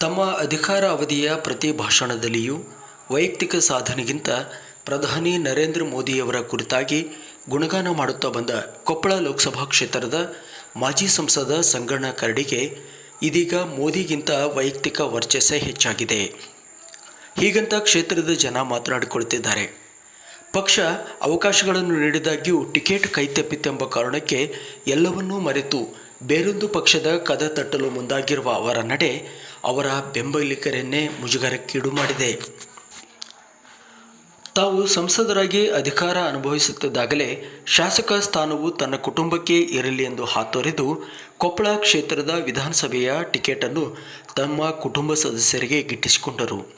ತಮ್ಮ ಅಧಿಕಾರ ಅವಧಿಯ ಪ್ರತಿ ಭಾಷಣದಲ್ಲಿಯೂ ವೈಯಕ್ತಿಕ ಸಾಧನೆಗಿಂತ ಪ್ರಧಾನಿ ನರೇಂದ್ರ ಮೋದಿಯವರ ಕುರಿತಾಗಿ ಗುಣಗಾನ ಮಾಡುತ್ತಾ ಬಂದ ಕೊಪ್ಪಳ ಲೋಕಸಭಾ ಕ್ಷೇತ್ರದ ಮಾಜಿ ಸಂಸದ ಸಂಗಣ್ಣ ಕರಡಿಗೆ ಇದೀಗ ಮೋದಿಗಿಂತ ವೈಯಕ್ತಿಕ ವರ್ಚಸ್ಸೇ ಹೆಚ್ಚಾಗಿದೆ. ಹೀಗಂತ ಕ್ಷೇತ್ರದ ಜನ ಮಾತನಾಡಿಕೊಳ್ಳುತ್ತಿದ್ದಾರೆ ಪಕ್ಷ ಅವಕಾಶಗಳನ್ನು ನೀಡಿದಾಗ್ಯೂ ಟಿಕೆಟ್ ಕೈತಪ್ಪಿತೆಂಬ ಕಾರಣಕ್ಕೆ ಎಲ್ಲವನ್ನೂ ಮರೆತು ಬೇರೊಂದು ಪಕ್ಷದ ಕದ ತಟ್ಟಲು ಮುಂದಾಗಿರುವ ಅವರ ನಡೆ ಅವರ ಬೆಂಬಲಿಗರನ್ನೇ ಮುಜುಗರಕ್ಕೀಡು ಮಾಡಿದೆ. ತಾವು ಸಂಸದರಾಗಿ ಅಧಿಕಾರ ಅನುಭವಿಸುತ್ತಿದ್ದಾಗಲೇ ಶಾಸಕ ಸ್ಥಾನವು ತನ್ನ ಕುಟುಂಬಕ್ಕೆ ಇರಲಿ ಎಂದು ಹಾತೊರೆದು ಕೊಪ್ಪಳ ಕ್ಷೇತ್ರದ ವಿಧಾನಸಭೆಯ ಟಿಕೆಟನ್ನು ತಮ್ಮ ಕುಟುಂಬ ಸದಸ್ಯರಿಗೆ ಗಿಟ್ಟಿಸಿಕೊಂಡರು.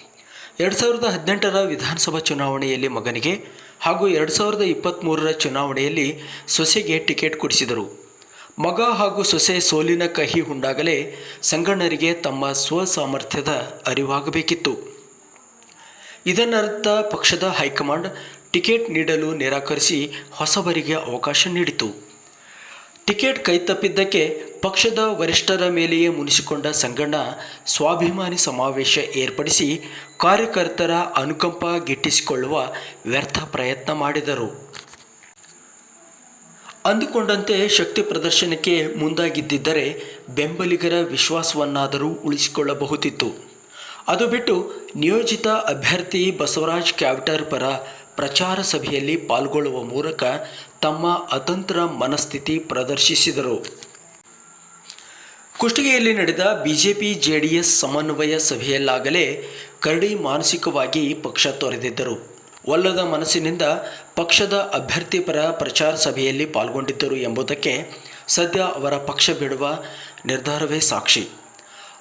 ಎರಡು ಸಾವಿರದ ಹದಿನೆಂಟರ ವಿಧಾನಸಭಾ ಚುನಾವಣೆಯಲ್ಲಿ ಮಗನಿಗೆ ಹಾಗೂ ಎರಡು ಸಾವಿರದ ಇಪ್ಪತ್ತ್ಮೂರರ ಚುನಾವಣೆಯಲ್ಲಿ ಸೊಸೆಗೆ ಟಿಕೆಟ್ ಕೊಡಿಸಿದರು. ಮಗ ಹಾಗೂ ಸೊಸೆ ಸೋಲಿನ ಕಹಿ ಉಂಡಾಗಲೇ ಸಂಗಣ್ಣರಿಗೆ ತಮ್ಮ ಸ್ವಸಾಮರ್ಥ್ಯದ ಅರಿವಾಗಬೇಕಿತ್ತು. ಇದನ್ನರ್ಥ ಪಕ್ಷದ ಹೈಕಮಾಂಡ್ ಟಿಕೆಟ್ ನೀಡಲು ನಿರಾಕರಿಸಿ ಹೊಸಬರಿಗೆ ಅವಕಾಶ ನೀಡಿತು. ಟಿಕೆಟ್ ಕೈತಪ್ಪಿದ್ದಕ್ಕೆ ಪಕ್ಷದ ವರಿಷ್ಠರ ಮೇಲೆಯೇ ಮುನಿಸಿಕೊಂಡ ಸಂಗಣ್ಣ ಸ್ವಾಭಿಮಾನಿ ಸಮಾವೇಶ ಏರ್ಪಡಿಸಿ ಕಾರ್ಯಕರ್ತರ ಅನುಕಂಪ ಗಿಟ್ಟಿಸಿಕೊಳ್ಳುವ ವ್ಯರ್ಥ ಪ್ರಯತ್ನ ಮಾಡಿದರು. ಅಂದುಕೊಂಡಂತೆ ಶಕ್ತಿ ಪ್ರದರ್ಶನಕ್ಕೆ ಮುಂದಾಗಿದ್ದಿದ್ದರೆ ಬೆಂಬಲಿಗರ ವಿಶ್ವಾಸವನ್ನಾದರೂ ಉಳಿಸಿಕೊಳ್ಳಬಹುದಿತ್ತು. ಅದು ಬಿಟ್ಟು ನಿಯೋಜಿತ ಅಭ್ಯರ್ಥಿ ಬಸವರಾಜ್ ಕ್ಯಾವಿಟರ್ ಪರ ಪ್ರಚಾರ ಸಭೆಯಲ್ಲಿ ಪಾಲ್ಗೊಳ್ಳುವ ಮೂಲಕ ತಮ್ಮ ಅತಂತ್ರ ಮನಸ್ಥಿತಿ ಪ್ರದರ್ಶಿಸಿದರು. ಕುಷ್ಟಗಿಯಲ್ಲಿ ನಡೆದ ಬಿಜೆಪಿ ಜೆಡಿಎಸ್ ಸಮನ್ವಯ ಸಭೆಯಲ್ಲಾಗಲೇ ಕರಡಿ ಮಾನಸಿಕವಾಗಿ ಪಕ್ಷ ತೊರೆದಿದ್ದರು. ಒಲ್ಲದ ಮನಸ್ಸಿನಿಂದ ಪಕ್ಷದ ಅಭ್ಯರ್ಥಿ ಪರ ಪ್ರಚಾರ ಸಭೆಯಲ್ಲಿ ಪಾಲ್ಗೊಂಡಿದ್ದರು ಎಂಬುದಕ್ಕೆ ಸದ್ಯ ಅವರ ಪಕ್ಷ ಬಿಡುವ ನಿರ್ಧಾರವೇ ಸಾಕ್ಷಿ.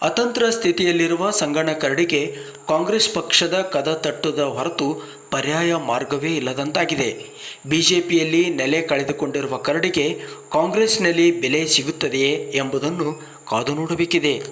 ಅತಂತ್ರ ಸ್ಥಿತಿಯಲ್ಲಿರುವ ಸಂಗಣ ಕರಡಿಗೆ ಕಾಂಗ್ರೆಸ್ ಪಕ್ಷದ ಕದ ತಟ್ಟದ ಹೊರತು ಪರ್ಯಾಯ ಮಾರ್ಗವೇ ಇಲ್ಲದಂತಾಗಿದೆ. ಬಿಜೆಪಿಯಲ್ಲಿ ನೆಲೆ ಕಳೆದುಕೊಂಡಿರುವ ಕರಡಿಗೆ ಕಾಂಗ್ರೆಸ್ನಲ್ಲಿ ಬೆಲೆ ಸಿಗುತ್ತದೆಯೇ ಎಂಬುದನ್ನು ಕಾದು ನೋಡಬೇಕಿದೆ.